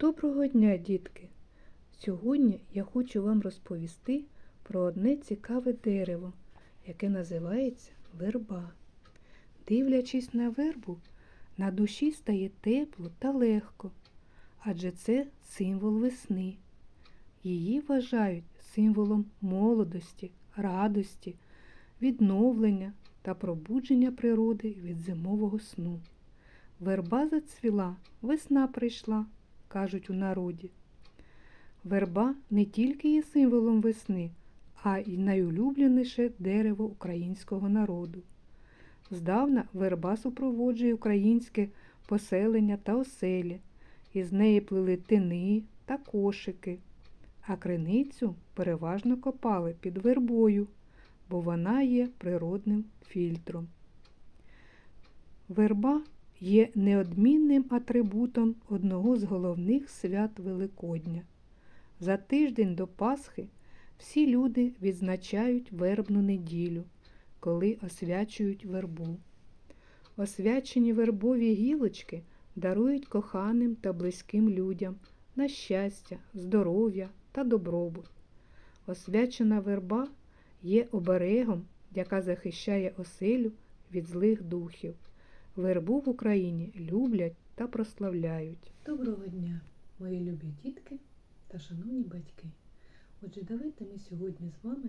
Доброго дня, дітки! Сьогодні я хочу вам розповісти про одне цікаве дерево, яке називається верба. Дивлячись на вербу, на душі стає тепло та легко, адже це символ весни. Її вважають символом молодості, радості, відновлення та пробудження природи від зимового сну. Верба зацвіла, весна прийшла, кажуть у народі. Верба не тільки є символом весни, а й найулюбленіше дерево українського народу. Здавна верба супроводжує українське поселення та оселі, із неї плели тини та кошики, а криницю переважно копали під вербою, бо вона є природним фільтром. Верба є неодмінним атрибутом одного з головних свят Великодня. За тиждень до Пасхи всі люди відзначають вербну неділю, коли освячують вербу. Освячені вербові гілочки дарують коханим та близьким людям на щастя, здоров'я та добробут. Освячена верба є оберегом, яка захищає оселю від злих духів. Вербу в Україні люблять та прославляють. Доброго дня, мої любі дітки та шановні батьки. Отже, давайте ми сьогодні з вами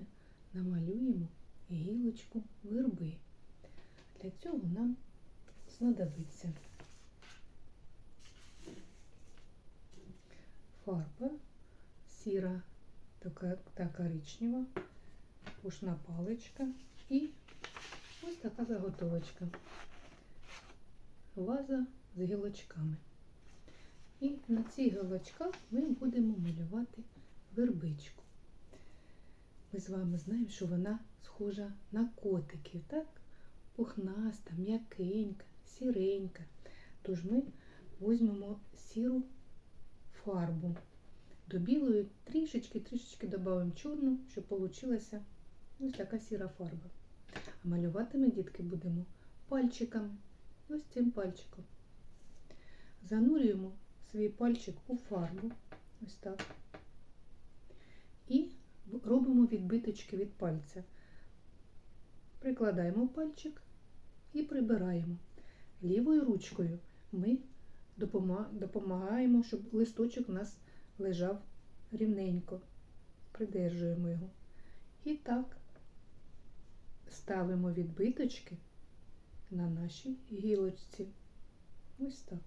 намалюємо гілочку верби. Для цього нам знадобиться фарба сіра та коричнева, пушна паличка і ось така заготовочка. Ваза з гілочками. І на цих гілочках ми будемо малювати вербичку. Ми з вами знаємо, що вона схожа на котиків, так? Пухнаста, м'якенька, сіренька. Тож ми візьмемо сіру фарбу. До білої трішечки-трішечки додамо чорну, щоб вийшла ось така сіра фарба. А малювати ми, дітки, будемо пальчиками. Ось цим пальчиком. Занурюємо свій пальчик у фарбу. Ось так. І робимо відбиточки від пальця. Прикладаємо пальчик і прибираємо. Лівою ручкою ми допомагаємо, щоб листочок у нас лежав рівненько. Придержуємо його. І так ставимо відбиточки на нашій гілочці. Ось так.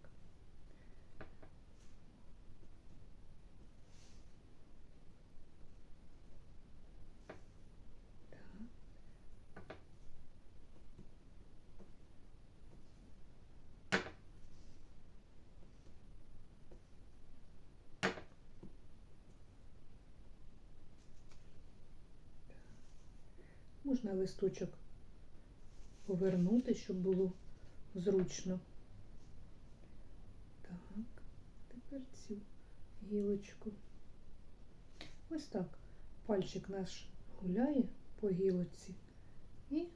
Можна листочок повернути, щоб було зручно. Так, тепер цю гілочку. Ось так. Пальчик наш гуляє по гілочці і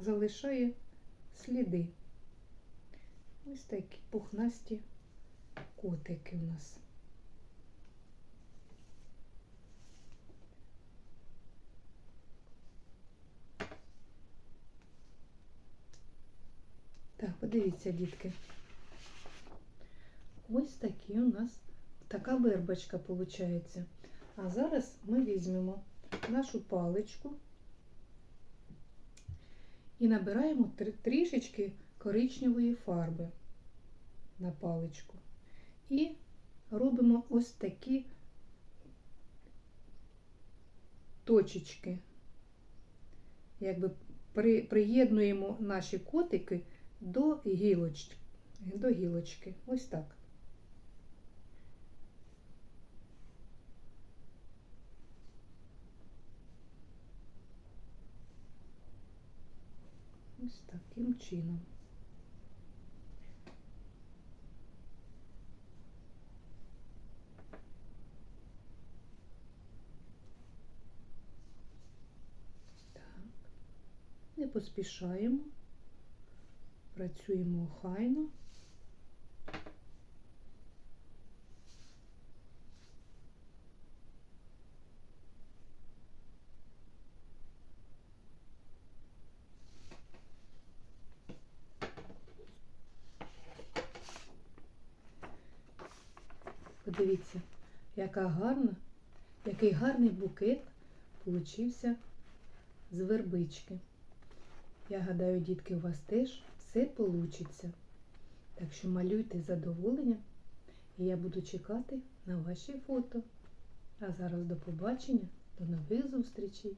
залишає сліди. Ось такі пухнасті котики у нас. Так, подивіться, дітки. Ось такі у нас така вербочка виходить. А зараз ми візьмемо нашу паличку і набираємо трішечки коричневої фарби на паличку. І робимо ось такі точечки. Якби приєднуємо наші котики до гілочки. До гілочки. Ось так. Ось таким чином. Так. Не поспішаємо працюємо охайно. Подивіться, яка гарна, який гарний букет получився з вербички. Я гадаю, дітки, у вас теж все получиться. Так що малюйте задоволення, і я буду чекати на ваші фото. А зараз до побачення, до нових зустрічей!